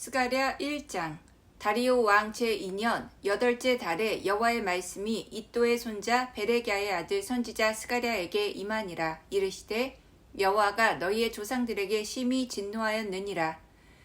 스가랴 1장 다리오 왕 제2년 여덟째 달에 여호와의 말씀이 이또의 손자 베레갸의 아들 선지자 스가랴에게 임하니라. 이르시되 여호와가 너희의 조상들에게 심히 진노하였느니라.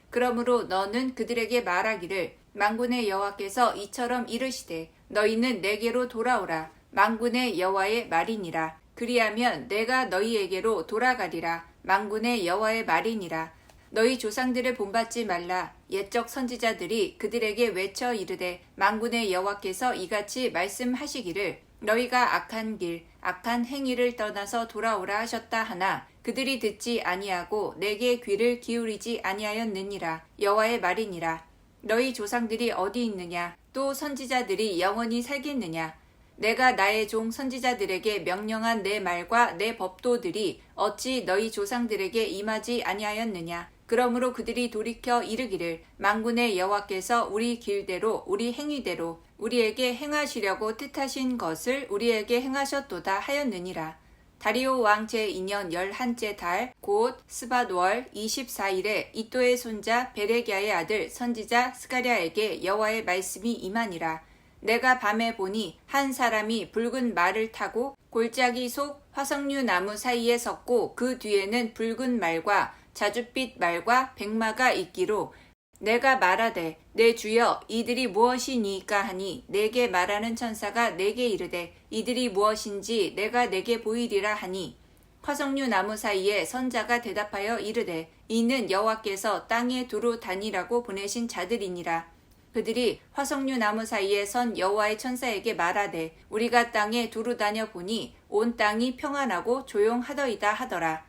그러므로 너는 그들에게 말하기를 망군의 여호와께서 이처럼 이르시되 너희는 내게로 돌아오라. 망군의 여호와의 말이니라. 그리하면 내가 너희에게로 돌아가리라. 망군의 여호와의 말이니라. 너희 조상들을 본받지 말라 옛적 선지자들이 그들에게 외쳐 이르되 망군의 여호와께서 이같이 말씀하시기를 너희가 악한 길 악한 행위를 떠나서 돌아오라 하셨다 하나 그들이 듣지 아니하고 내게 귀를 기울이지 아니하였느니라. 여호와의 말이니라. 너희 조상들이 어디 있느냐? 또 선지자들이 영원히 살겠느냐? 내가 나의 종 선지자들에게 명령한 내 말과 내 법도들이 어찌 너희 조상들에게 임하지 아니하였느냐 그러므로 그들이 돌이켜 이르기를 망군의 여호와께서 우리 길대로 우리 행위대로 우리에게 행하시려고 뜻하신 것을 우리에게 행하셨도다 하였느니라. 다리오 왕 제2년 열한째 달 곧 스밧월 24일에 이또의 손자 베레기야의 아들 선지자 스가랴에게 여호와의 말씀이 임하니라. 내가 밤에 보니 한 사람이 붉은 말을 타고 골짜기 속 화석류 나무 사이에 섰고 그 뒤에는 붉은 말과 자줏빛 말과 백마가 있기로 내가 말하되 내 주여 이들이 무엇이니까 하니 내게 말하는 천사가 내게 이르되 이들이 무엇인지 내가 내게 보이리라 하니 화석류 나무 사이에 선자가 대답하여 이르되 이는 여호와께서 땅에 두루 다니라고 보내신 자들이니라. 그들이 화석류 나무 사이에 선 여호와의 천사에게 말하되 우리가 땅에 두루 다녀 보니 온 땅이 평안하고 조용하더이다 하더라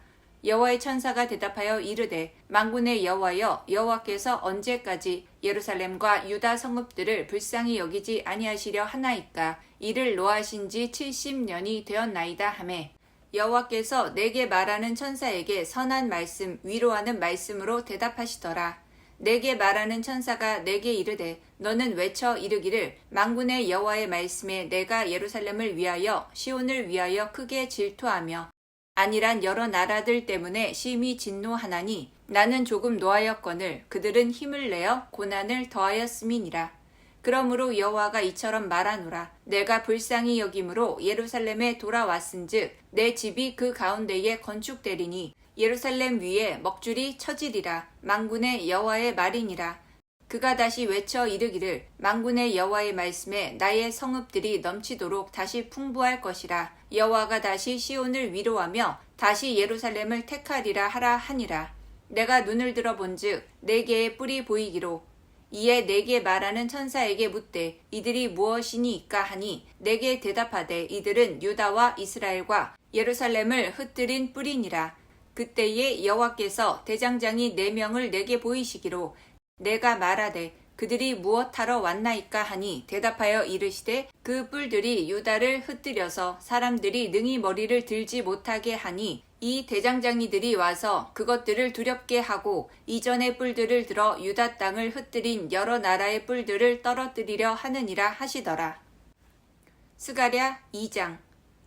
여호와의 천사가 대답하여 이르되 만군의 여호와여 여호와께서 언제까지 예루살렘과 유다 성읍들을 불쌍히 여기지 아니하시려 하나이까? 이를 노하신 지 70년이 되었나이다 하매. 여호와께서 내게 말하는 천사에게 선한 말씀 위로하는 말씀으로 대답하시더라. 내게 말하는 천사가 내게 이르되 너는 외쳐 이르기를 만군의 여호와의 말씀에 내가 예루살렘을 위하여 시온을 위하여 크게 질투하며 아니란 여러 나라들 때문에 심히 진노하나니 나는 조금 노하였거늘 그들은 힘을 내어 고난을 더하였음이니라. 그러므로 여호와가 이처럼 말하노라. 내가 불쌍히 여김으로 예루살렘에 돌아왔은즉 내 집이 그 가운데에 건축되리니 예루살렘 위에 먹줄이 처지리라. 망군의 여호와의 말이니라. 그가 다시 외쳐 이르기를 망군의 여호와의 말씀에 나의 성읍들이 넘치도록 다시 풍부할 것이라 여호와가 다시 시온을 위로하며 다시 예루살렘을 택하리라 하라 하니라. 내가 눈을 들어 본즉 네 개의 뿔이 보이기로. 이에 내게 말하는 천사에게 묻되 이들이 무엇이니까 하니 내게 대답하되 이들은 유다와 이스라엘과 예루살렘을 흩뜨린 뿔이니라. 그때에 여호와께서 대장장이 네 명을 내게 보이시기로 내가 말하되 그들이 무엇하러 왔나이까 하니 대답하여 이르시되 그 뿔들이 유다를 흩뜨려서 사람들이 능히 머리를 들지 못하게 하니 이 대장장이들이 와서 그것들을 두렵게 하고 이전의 뿔들을 들어 유다 땅을 흩뜨린 여러 나라의 뿔들을 떨어뜨리려 하느니라 하시더라. 스가랴 2장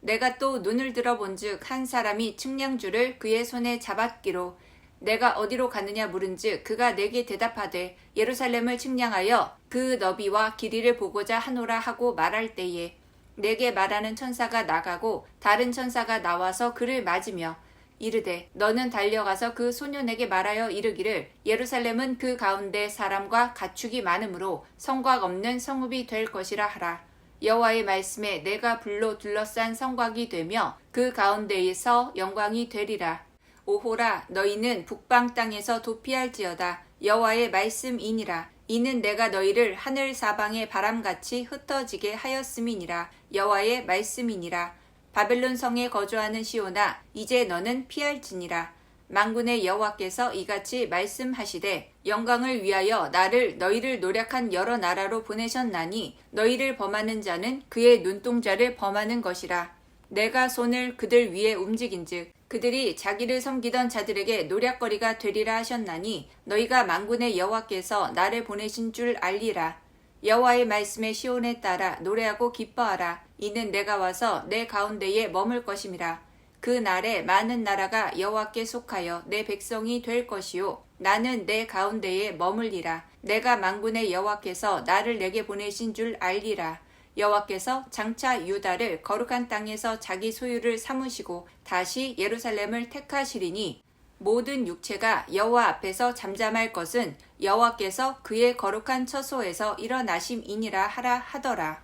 내가 또 눈을 들어 본즉 한 사람이 측량줄을 그의 손에 잡았기로 내가 어디로 가느냐 물은즉 그가 내게 대답하되 예루살렘을 측량하여 그 너비와 길이를 보고자 하노라 하고 말할 때에 내게 말하는 천사가 나가고 다른 천사가 나와서 그를 맞으며 이르되 너는 달려가서 그 소년에게 말하여 이르기를 예루살렘은 그 가운데 사람과 가축이 많으므로 성곽 없는 성읍이 될 것이라 하라. 여호와의 말씀에 내가 불로 둘러싼 성곽이 되며 그 가운데에서 영광이 되리라 오호라 너희는 북방 땅에서 도피할지어다. 여호와의 말씀이니라. 이는 내가 너희를 하늘 사방의 바람같이 흩어지게 하였음이니라. 여호와의 말씀이니라. 바벨론 성에 거주하는 시오나 이제 너는 피할지니라. 만군의 여호와께서 이같이 말씀하시되 영광을 위하여 나를 너희를 노력한 여러 나라로 보내셨나니 너희를 범하는 자는 그의 눈동자를 범하는 것이라. 내가 손을 그들 위에 움직인즉 그들이 자기를 섬기던 자들에게 노략거리가 되리라 하셨나니 너희가 만군의 여호와께서 나를 보내신 줄 알리라. 여호와의 말씀에 시온에 따라 노래하고 기뻐하라. 이는 내가 와서 내 가운데에 머물 것임이라. 그 날에 많은 나라가 여호와께 속하여 내 백성이 될 것이요 나는 내 가운데에 머물리라 내가 만군의 여호와께서 나를 내게 보내신 줄 알리라 여호와께서 장차 유다를 거룩한 땅에서 자기 소유를 삼으시고 다시 예루살렘을 택하시리니 모든 육체가 여호와 앞에서 잠잠할 것은 여호와께서 그의 거룩한 처소에서 일어나심이니라 하라 하더라.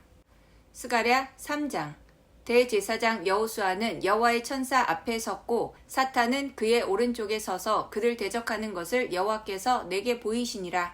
스가랴 3장 대제사장 여호수아는 여호와의 천사 앞에 섰고 사탄은 그의 오른쪽에 서서 그를 대적하는 것을 여호와께서 내게 보이시니라.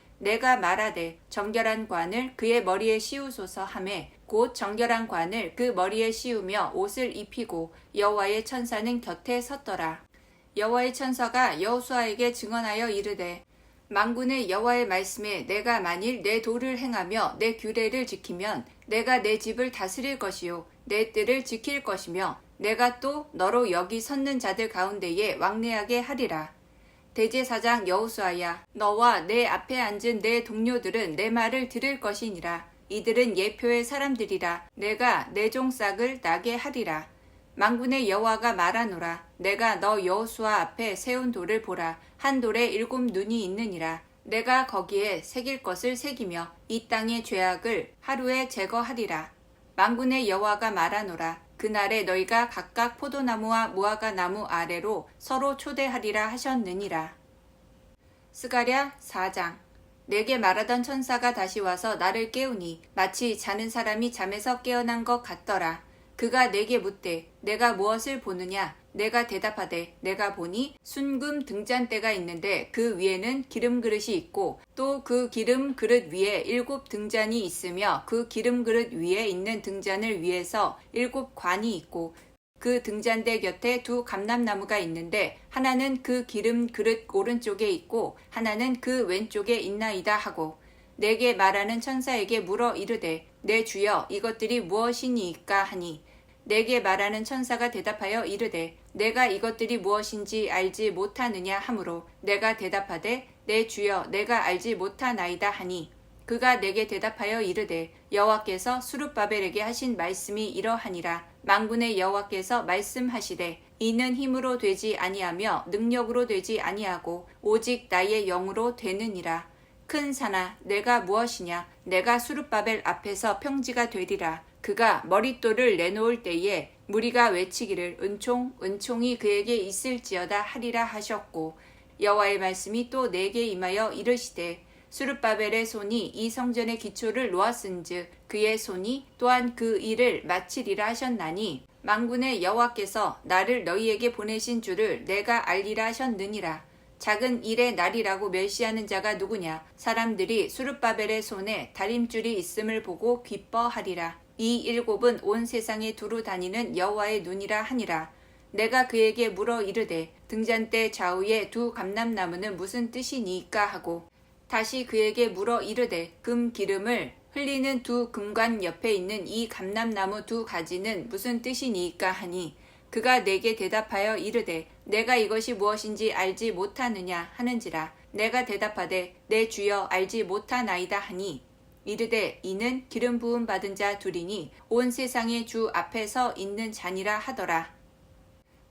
내가 말하되 정결한 관을 그의 머리에 씌우소서 하매 곧 정결한 관을 그 머리에 씌우며 옷을 입히고 여호와의 천사는 곁에 섰더라. 여호와의 천사가 여호수아에게 증언하여 이르되 만군의 여호와의 말씀에 내가 만일 내 도를 행하며 내 규례를 지키면 내가 내 집을 다스릴 것이요 내 뜰을 지킬 것이며 내가 또 너로 여기 섰는 자들 가운데에 왕래하게 하리라. 대제사장 여호수아야 너와 내 앞에 앉은 내 동료들은 내 말을 들을 것이니라. 이들은 예표의 사람들이라. 내가 내 종싹을 나게 하리라. 만군의 여호와가 말하노라. 내가 너 여호수아 앞에 세운 돌을 보라. 한 돌에 일곱 눈이 있느니라. 내가 거기에 새길 것을 새기며 이 땅의 죄악을 하루에 제거하리라. 만군의 여호와가 말하노라 그날에 너희가 각각 포도나무와 무화과 나무 아래로 서로 초대하리라 하셨느니라. 스가랴 4장 내게 말하던 천사가 다시 와서 나를 깨우니 마치 자는 사람이 잠에서 깨어난 것 같더라. 그가 내게 묻되 내가 무엇을 보느냐? 내가 대답하되 내가 보니 순금 등잔대가 있는데 그 위에는 기름 그릇이 있고 또 그 기름 그릇 위에 일곱 등잔이 있으며 그 기름 그릇 위에 있는 등잔을 위에서 일곱 관이 있고 그 등잔대 곁에 두 감람나무가 있는데 하나는 그 기름 그릇 오른쪽에 있고 하나는 그 왼쪽에 있나이다 하고 내게 말하는 천사에게 물어 이르되 내 주여 이것들이 무엇이니이까 하니 내게 말하는 천사가 대답하여 이르되 내가 이것들이 무엇인지 알지 못하느냐 하므로 내가 대답하되 내 주여 내가 알지 못하나이다 하니. 그가 내게 대답하여 이르되 여호와께서 수룹바벨에게 하신 말씀이 이러하니라. 만군의 여호와께서 말씀하시되 이는 힘으로 되지 아니하며 능력으로 되지 아니하고 오직 나의 영으로 되느니라. 큰 산아 내가 무엇이냐? 내가 수룹바벨 앞에서 평지가 되리라 그가 머릿돌을 내놓을 때에 무리가 외치기를 은총 은총이 그에게 있을지어다 하리라 하셨고 여호와의 말씀이 또 내게 임하여 이르시되 수르바벨의 손이 이 성전의 기초를 놓았은즉 그의 손이 또한 그 일을 마치리라 하셨나니 만군의 여호와께서 나를 너희에게 보내신 줄을 내가 알리라 하셨느니라. 작은 일의 날이라고 멸시하는 자가 누구냐? 사람들이 수르바벨의 손에 다림줄이 있음을 보고 기뻐하리라 이 일곱은 온 세상에 두루 다니는 여호와의 눈이라 하니라. 내가 그에게 물어 이르되 등잔대 좌우에 두 감람나무는 무슨 뜻이니까 하고 다시 그에게 물어 이르되 금 기름을 흘리는 두 금관 옆에 있는 이 감람나무 두 가지는 무슨 뜻이니까 하니 그가 내게 대답하여 이르되 내가 이것이 무엇인지 알지 못하느냐 하는지라 내가 대답하되 내 주여 알지 못하나이다 하니 이르되 이는 기름 부음 받은 자 둘이니 온 세상의 주 앞에 서 있는 자니라 하더라.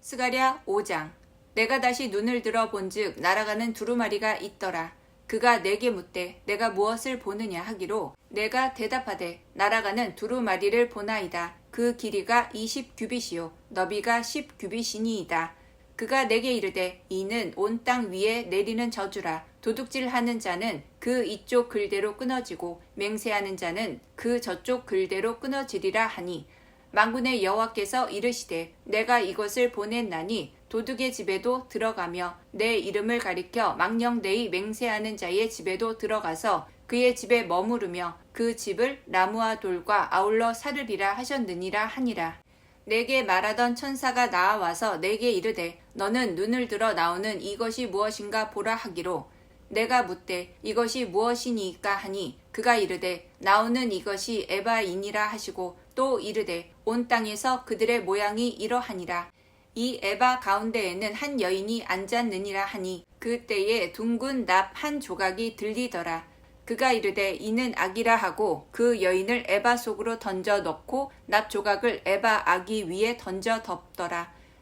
스가랴 5장 내가 다시 눈을 들어 본즉 날아가는 두루마리가 있더라. 그가 내게 묻되 내가 무엇을 보느냐 하기로 내가 대답하되 날아가는 두루마리를 보나이다. 그 길이가 20 규빗이요 너비가 10 규빗이니이다. 그가 내게 이르되 이는 온 땅 위에 내리는 저주라 도둑질하는 자는 그 이쪽 글대로 끊어지고 맹세하는 자는 그 저쪽 글대로 끊어지리라 하니 망군의 여호와께서 이르시되 내가 이것을 보냈나니 도둑의 집에도 들어가며 내 이름을 가리켜 망령되이 맹세하는 자의 집에도 들어가서 그의 집에 머무르며 그 집을 나무와 돌과 아울러 사르리라 하셨느니라 하니라. 내게 말하던 천사가 나와와서 내게 이르되 너는 눈을 들어 나오는 이것이 무엇인가 보라 하기로 내가 묻되 이것이 무엇이니까 하니 그가 이르되 나오는 이것이 에바이니라 하시고 또 이르되 온 땅에서 그들의 모양이 이러하니라. 이 에바 가운데에는 한 여인이 앉았느니라 하니 그때에 둥근 납 한 조각이 들리더라. 그가 이르되 이는 악이라 하고 그 여인을 에바 속으로 던져 넣고 납 조각을 에바 아기 위에 던져 덮더라